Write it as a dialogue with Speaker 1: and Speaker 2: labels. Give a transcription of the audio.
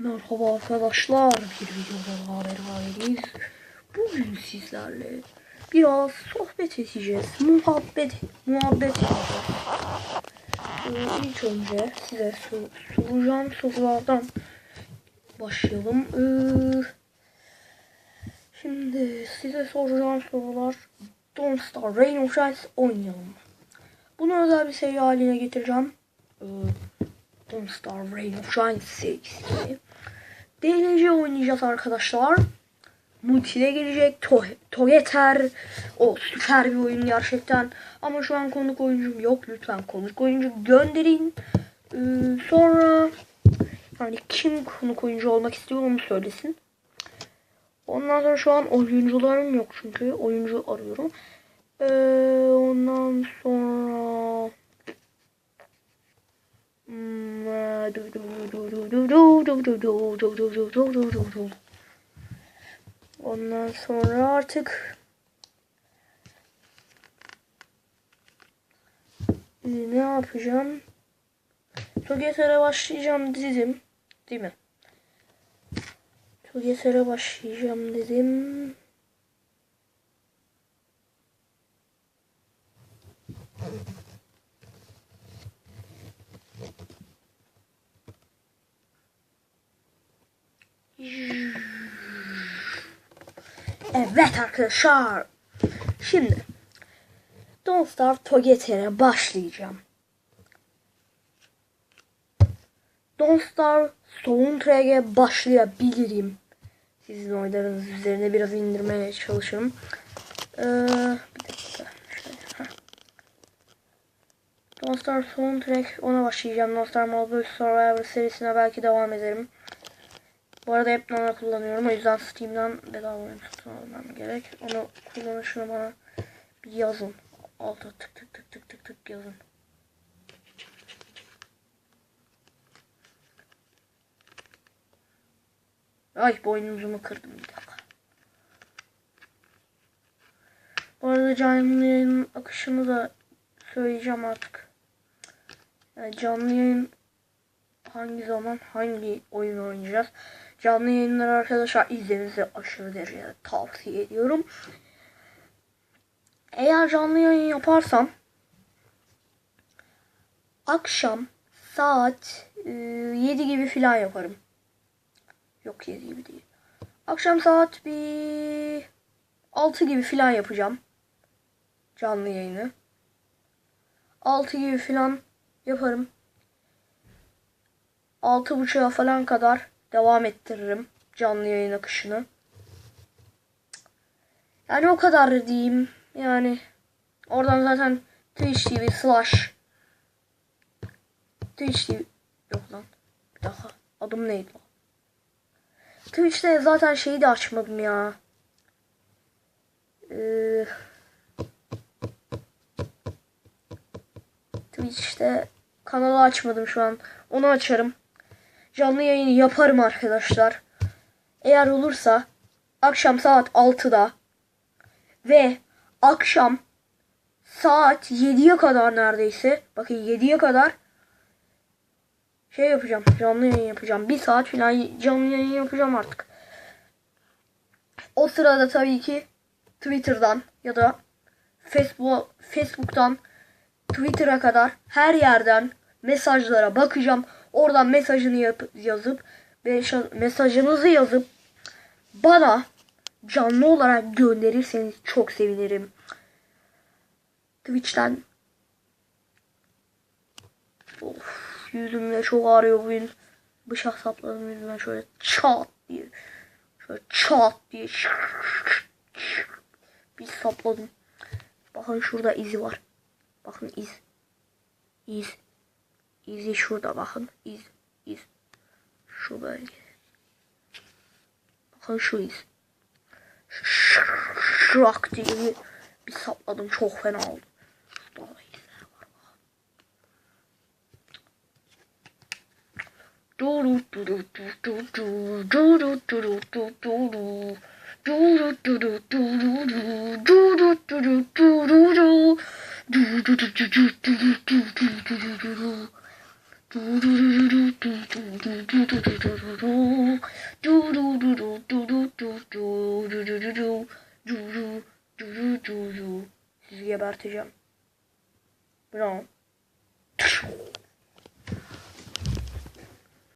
Speaker 1: Merhaba arkadaşlar, bir videoda beraberiz. Bugün sizlerle biraz sohbet edeceğiz, muhabbet, muhabbet edeceğiz. Ee, önce size sor- soracağım sorulardan başlayalım. Ee, şimdi size soracağım sorular Don't Star Rain of Shines oynayalım. Bunu özel bir seri haline getireceğim. Ee, Don't Star Rain of Shine serisi. DLC oynayacağız arkadaşlar. Multi'de gelecek. To Togeter. O süper bir oyun gerçekten. Ama şu an konuk oyuncum yok. Lütfen konuk oyuncu gönderin. Ee, sonra yani kim konuk oyuncu olmak istiyor onu söylesin. Ondan sonra şu an oyuncularım yok çünkü. Oyuncu arıyorum. Ee, ondan sonra... Hmm, du- du- du- du- du- du- Ondan sonra artık ne yapacağım? Together'a başlayacağım dedim. Değil mi? Together'a başlayacağım dedim. Evet arkadaşlar. Şimdi Don't Starve Togeter'e başlayacağım. Don't Starve Soundtrack'e başlayabilirim. Sizin oylarınız üzerine biraz indirmeye çalışırım. Ee, bir dakika. Don't Starve Soundtrack ona başlayacağım. Don't Starve Mobile Survivor serisine belki devam ederim. Bu arada hep Nano kullanıyorum. O yüzden Steam'den bedava oyun satın almam gerek. Onu kullanışını bana bir yazın. Alta tık tık tık tık tık tık yazın. Ay boynuzumu kırdım bir dakika. Bu arada canlı yayının akışını da söyleyeceğim artık. Yani canlı yayın hangi zaman hangi oyun oynayacağız. Canlı yayınları arkadaşlar izlemenizi aşırı derecede tavsiye ediyorum. Eğer canlı yayın yaparsam akşam saat e, 7 gibi filan yaparım. Yok 7 gibi değil. Akşam saat bir 6 gibi filan yapacağım. Canlı yayını. 6 gibi filan yaparım. 6.30'a falan kadar devam ettiririm canlı yayın akışını. Yani o kadar diyeyim. Yani oradan zaten Twitch TV slash Twitch TV yok lan. Bir dakika. Adım neydi lan? Twitch'te zaten şeyi de açmadım ya. Ee, Twitch'te kanalı açmadım şu an. Onu açarım. Canlı yayını yaparım arkadaşlar. Eğer olursa akşam saat 6'da ve akşam saat 7'ye kadar neredeyse bakın 7'ye kadar şey yapacağım. Canlı yayın yapacağım. Bir saat falan canlı yayın yapacağım artık. O sırada tabii ki Twitter'dan ya da Facebook Facebook'tan Twitter'a kadar her yerden mesajlara bakacağım. Oradan mesajını yap- yazıp mesajınızı yazıp bana canlı olarak gönderirseniz çok sevinirim. Twitch'ten Of yüzümde çok ağrıyor bugün. Bıçak sapladım yüzüme şöyle çat diye. Şöyle çat diye bir sapladım. Bakın şurada izi var. Bakın iz. İz. İzi şurada bakın. İz. İz. Şu bölge. Bakın şu iz. Şrak diye bir, bir sapladım. Çok fena oldu. Şurada da izler var. Du du du du du du du du du du du du du. Du du du Sizi geberteceğim. Brown.